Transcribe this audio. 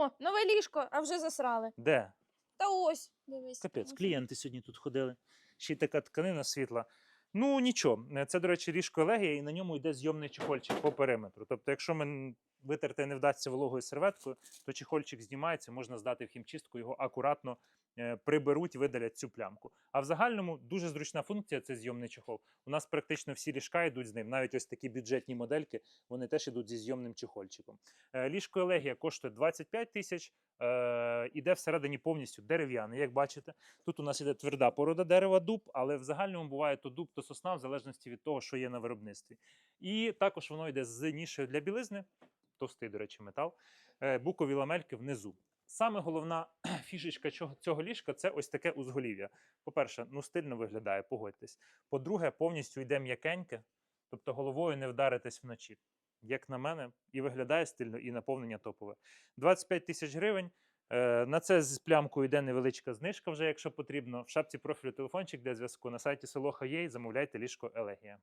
О, нове ліжко, а вже засрали. Де? Та ось, дивись. Капець, клієнти сьогодні тут ходили. Ще й така тканина світла. Ну нічого, це, до речі, ліжко Елегія, і на ньому йде зйомний чехольчик по периметру. Тобто, якщо мен витерти не вдасться вологою серветкою, то чехольчик знімається, можна здати в хімчистку, його акуратно е, приберуть, видалять цю плямку. А в загальному дуже зручна функція це зйомний чехол. У нас практично всі ліжка йдуть з ним, навіть ось такі бюджетні модельки, вони теж йдуть зі зйомним чехольчиком. Е, Ліжко Елегія коштує 25 тисяч, е, іде всередині повністю дерев'яне. Як бачите, тут у нас іде тверда порода дерева дуб, але в загальному буває то дуб, то сосна, в залежності від того, що є на виробництві. І також воно йде з нішею для білизни, товстий, до речі, метал, е, букові ламельки внизу. Саме головна фішечка цього ліжка це ось таке узголів'я. По-перше, ну стильно виглядає, погодьтесь. По-друге, повністю йде м'якеньке, тобто головою не вдаритесь вночі. Як на мене, і виглядає стильно, і наповнення топове. 25 тисяч гривень. Е, На це з плямкою йде невеличка знижка, вже якщо потрібно. В шапці профілю телефончик для зв'язку на сайті Солоха є. Замовляйте ліжко Елегія.